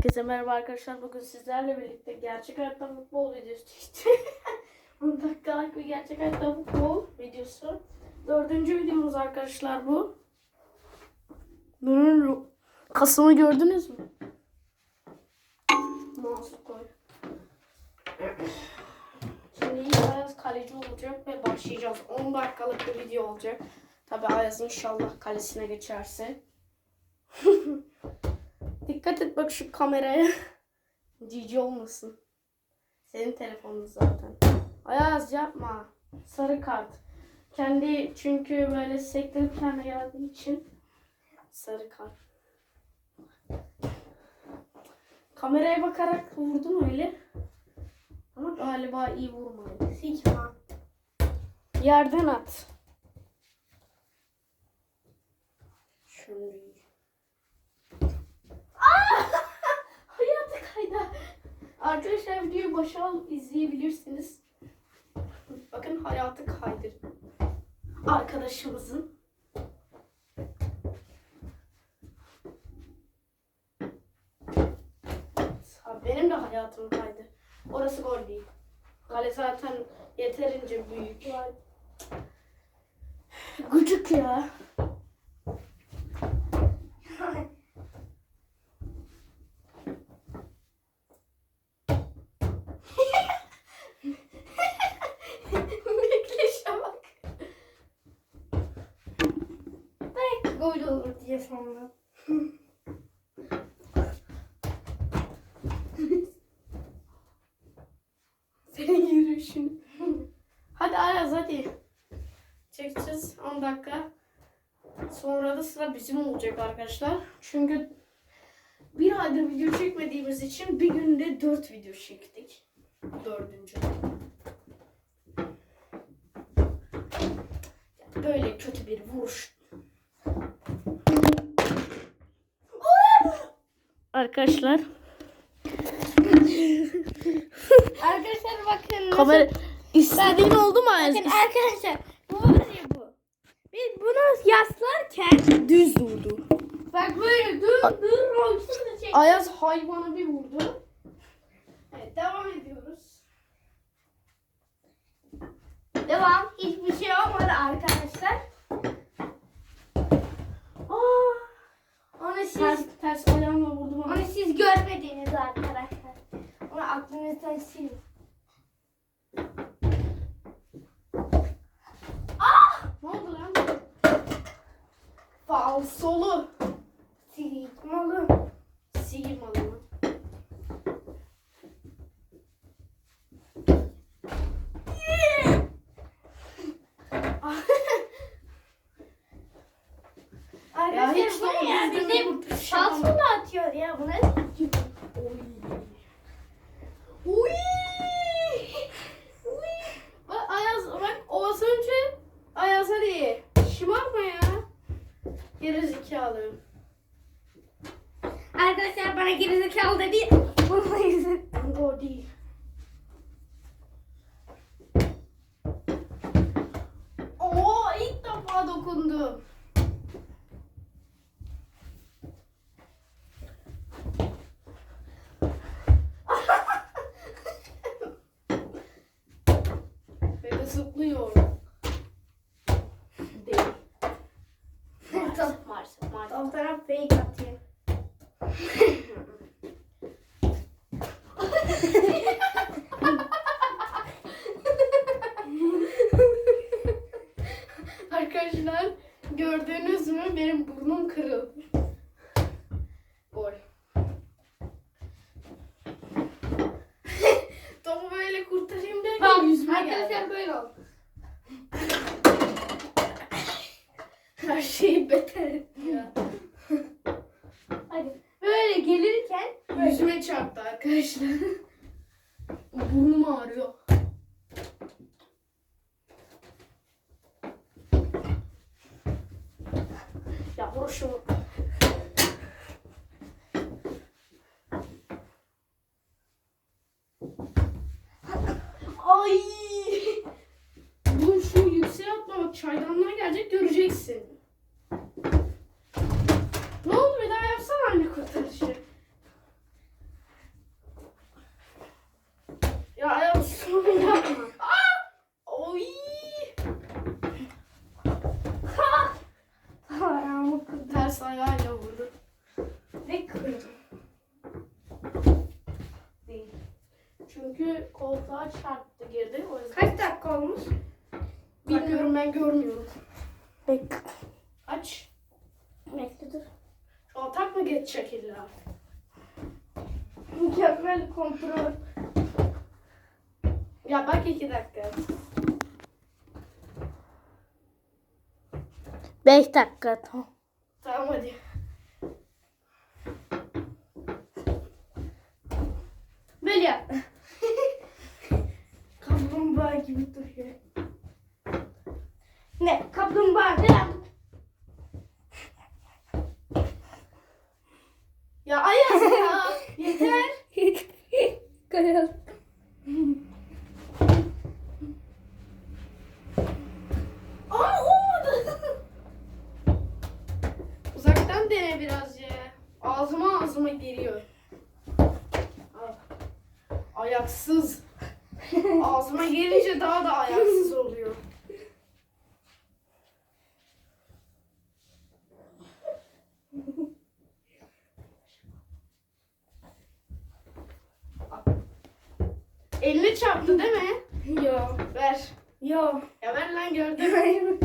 Herkese merhaba arkadaşlar. Bugün sizlerle birlikte gerçek hayatta futbol videosu işte. 10 dakikalık bir gerçek hayatta futbol videosu. Dördüncü videomuz arkadaşlar bu. Bunun kasımı gördünüz mü? Mouse koy. Şimdi Ayaz kaleci olacak ve başlayacağız. 10 dakikalık bir video olacak. Tabi Ayaz inşallah kalesine geçerse. Dikkat et bak şu kameraya. Cici olmasın. Senin telefonun zaten. Ayaz yapma. Sarı kart. Kendi çünkü böyle sektirip kendi geldiği için sarı kart. Kameraya bakarak vurdum öyle. Ama galiba iyi vurmadı. Sikma. Yerden at. Şimdi. Hayatı kaydı. Arkadaşlar videoyu başa izleyebilirsiniz. Bakın hayatı kaydır. Arkadaşımızın. Benim de hayatım kaydı. Orası gol değil. Kale zaten yeterince büyük. Gıcık ya. Bekleyişe bak. Belki gol sandım. Senin yürüyüşün. hadi Ayaz hadi. Çekeceğiz 10 dakika. Sonra da sıra bizim olacak arkadaşlar. Çünkü bir aydır video çekmediğimiz için bir günde 4 video çektik. Dördüncü. Böyle kötü bir vuruş. Arkadaşlar Arkadaşlar bakın. nasıl- kamera istediğin oldu mu? Bakın arkadaşlar. Bu var ya bu. Biz bunu yaslarken Düz durdu. bak böyle dur dur rolsuz da çek. Ayaz hayvanı bir vurdu. Evet devam ediyoruz. Devam. Hiçbir şey olmadı arkadaşlar. Aa, Onu siz ters, ters ayağımla vurdum siz görmediniz arkadaşlar. Onu aklınızdan silin. Ne oldu lan? Falsolu. Arkadaşlar hiç bu ne ya? Bize yapamadım. da atıyor ya buna. Uy. Bak Ayaz bak o az önce Ayaz hadi şımarma ya. Geri zekalı. Arkadaşlar bana gerizekalı dedi. Bununla yüzün. O değil. Oo ilk defa dokundum. Zıplıyor. Değil. Maalesef, maalesef, maalesef. Sol taraf fake atıyor. Arkadaşlar gördüğünüz mü benim burnum kırıldı. Gol. Topu böyle kurtarayım derken Bak yüzüme geldi. arkadaşlar böyle oldu. Her şeyi beter etti ya. Hadi. Böyle gelirken böyle. Yüzüme çarptı arkadaşlar. Burnum ağrıyor. Ya vuruşum. Ay! Bu şu yükseğe atma bak çaydanlığa gelecek göreceksin. Ne oldu bir daha yapsana anne kurtarışı. Çünkü koltuğa çarptı girdi. O yüzden Kaç dakika olmuş? bilmiyorum ben görmüyorum. Bekle. Aç. Bekle dur. Şu atak mı geçecek illa? Mükemmel kontrol. Ya bak iki dakika. 5 dakika tamam. Tamam hadi. Böyle yap. Kaplumbağa gibi duruyor. Ne? Kaplumbağa ne? Ya Ayaz ya. Yeter. Kayal. Ama. Uzaktan dene biraz ya. Ağzıma ağzıma geliyor. Ayaksız. Ağzıma gelince daha da ayaksız oluyor. Elini çarptı değil mi? Yo. Ver. Yo. Ya ver lan gördüm.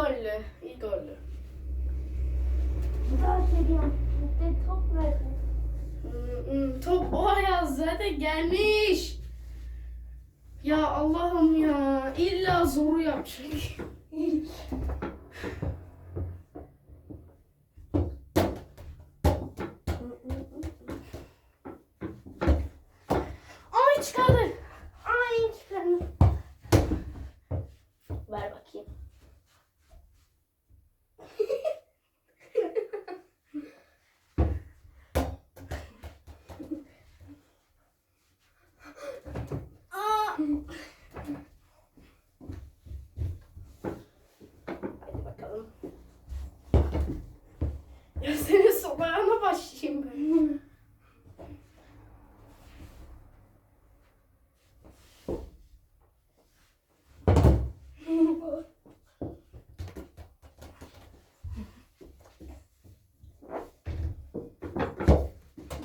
Gollü, iyi gollü. Daha seviyorum. Bir de top verdim. Hmm, hmm, Top o ayaz zaten gelmiş. Ya Allah'ım ya. İlla zoru yapacak. Ay çıkardı. Ay çıkarım. Ver bakayım. Aa. Hadi bakalım. Ya senin sopayana başlayayım ben.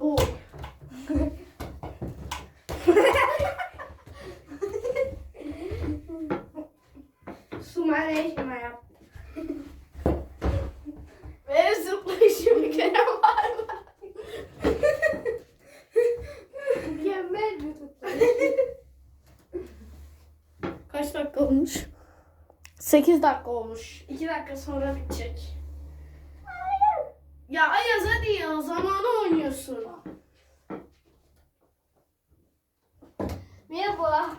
Bu. Sumareşma yap. Ve zıplayışımı Kerem var mı? Mükemmel bir tuttu. Kaç dakika olmuş? 8 dakika olmuş. 2 dakika sonra bitecek. Ya Ayaz hadi ya zamanı oynuyorsun. Merhaba.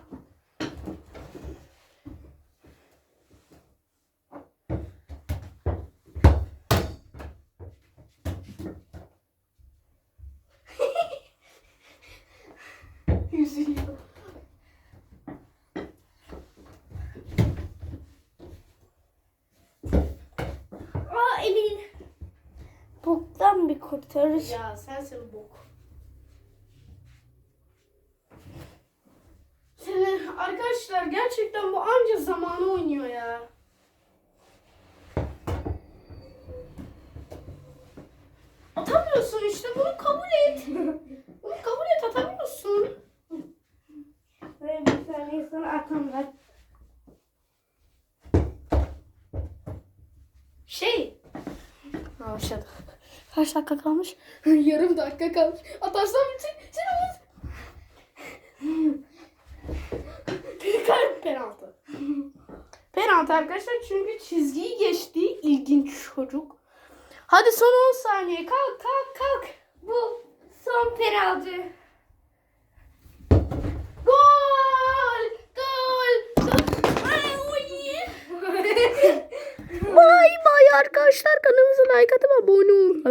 Kurtarış. Ya sensin bok. Seni arkadaşlar gerçekten bu anca zamanı oynuyor ya. Atamıyorsun işte bunu kabul et. Bunu kabul et atamıyorsun. Ve bir saniye sonra atamlar. Şey. Başladı. Kaç dakika kalmış? Yarım dakika kalmış. Atarsam bitecek. Sen olmaz. penaltı. Penaltı arkadaşlar çünkü çizgiyi geçti. İlginç çocuk. Hadi son 10 saniye. Kalk kalk kalk. Bu son penaltı. Gol! Gol! Gol! Ay, oy! Bay bay arkadaşlar kanalımıza like atıp abone olun.